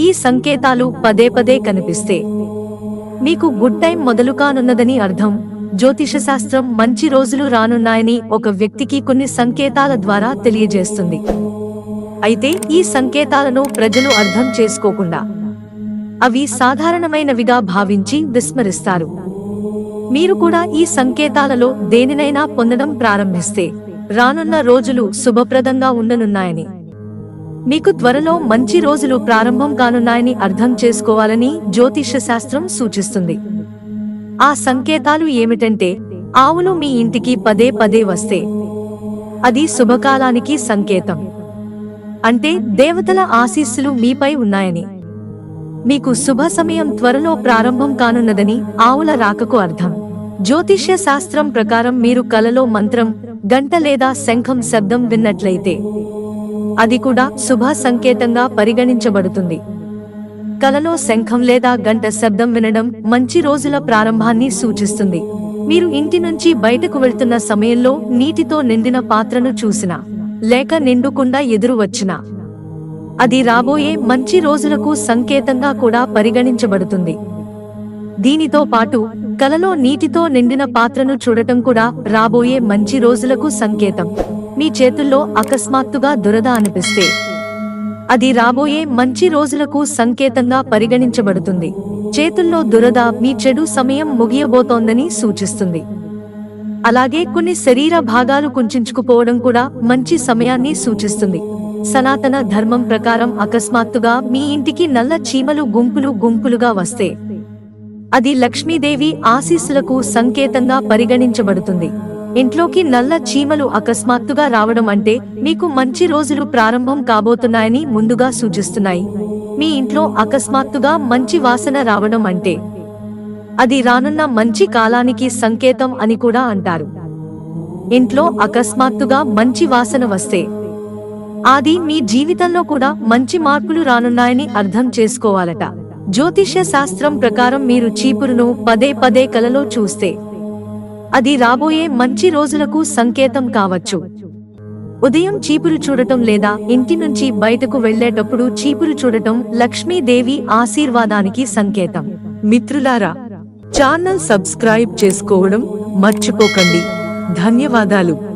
ఈ సంకేతాలు పదే పదే కనిపిస్తే. మీకు గుడ్ టైం మొదలు కానున్నదని అర్థం. జ్యోతిష శాస్త్రం మంచి రోజులు రానున్నాయని ఒక వ్యక్తికి కొన్ని సంకేతాల ద్వారా తెలియజేస్తుంది. అయితే ఈ సంకేతాలను ప్రజలు అర్థం చేసుకోకుండా అవి సాధారణమైనవిగా భావించి విస్మరిస్తారు. మీరు కూడా ఈ సంకేతాలలో దేనినైనా పొందడం ప్రారంభిస్తే రానున్న రోజులు శుభప్రదంగా ఉండనున్నాయని. మీకు త్వరలో మంచి రోజులు ప్రారంభం కానున్నాయని అర్థం చేసుకోవాలని జ్యోతిష శాస్త్రం సూచిస్తుంది. ఆ సంకేతాలు ఏమిటంటే ఆవులు మీ ఇంటికి పదే పదే వస్తే అది శుభకాలానికి సంకేతం. అంటే దేవతల ఆశీస్సులు మీపై ఉన్నాయని. మీకు శుభ సమయం త్వరలో ప్రారంభం కానున్నదని ఆవుల రాకకు అర్థం. జ్యోతిష్య శాస్త్రం ప్రకారం మీరు కలలో మంత్రం గంట లేదా శంఖం శబ్దం విన్నట్లయితే అది కూడా శుభ సంకేతంగా పరిగణించబడుతుంది. కలలో శంఖం లేదా గంట శబ్దం వినడం మంచి రోజుల ప్రారంభాన్ని సూచిస్తుంది. మీరు ఇంటి నుంచి బయటకు వెళ్తున్న సమయంలో నీటితో నిండిన పాత్రను చూసినా లేక నిండుకుండా ఎదురు వచ్చినా. అది రాబోయే మంచి రోజులకు సంకేతంగా కూడా పరిగణించబడుతుంది. దీనితో పాటు కలలో నీటితో నిండిన పాత్రను చూడటం కూడా రాబోయే మంచి రోజులకు సంకేతం. మీ చేతుల్లో అకస్మాత్తుగా దురద అనిపిస్తే అది రాబోయే మంచి రోజులకు సంకేతంగా పరిగణించబడుతుంది. చేతుల్లో దురద మీ చెడు సమయం ముగియబోతోందని సూచిస్తుంది. అలాగే కొన్ని శరీర భాగాలు కుంచుకుపోవడం కూడా మంచి సమయాన్ని సూచిస్తుంది. సనాతన ధర్మం ప్రకారం అకస్మాత్తుగా మీ ఇంటికి నల్ల చీమలు గుంపులు గుంపులుగా వస్తే అది లక్ష్మీదేవి ఆశీస్సులకు సంకేతంగా పరిగణించబడుతుంది. ఇంట్లోకి నల్ల చీమలు అకస్మాత్తుగా రావడం అంటే మీకు మంచి రోజులు ప్రారంభం కాబోతున్నాయని ముందుగా సూచిస్తున్నాయి. మీ ఇంట్లో అకస్మాత్తుగా మంచి వాసన రావడం అంటే అది రానున్న మంచి కాలానికి సంకేతం అని కూడా అంటారు. ఇంట్లో అకస్మాత్తుగా మంచి వాసన వస్తే అది మీ జీవితంలో కూడా మంచి మార్పులు రానున్నాయని అర్థం చేసుకోవాలట. జ్యోతిష్య శాస్త్రం ప్రకారం మీరు చీపురును పదే పదే కలలో చూస్తే అది రాబోయే మంచి రోజులకు సంకేతం కావచ్చు. ఉదయం చీపురు చూడటం లేదా ఇంటి నుంచి బయటకు వెళ్ళేటప్పుడు చీపురు చూడటం లక్ష్మీదేవి ఆశీర్వాదానికి సంకేతం. మిత్రులారా ఛానల్ సబ్స్క్రైబ్ చేసుకోవడం మర్చిపోకండి. ధన్యవాదాలు.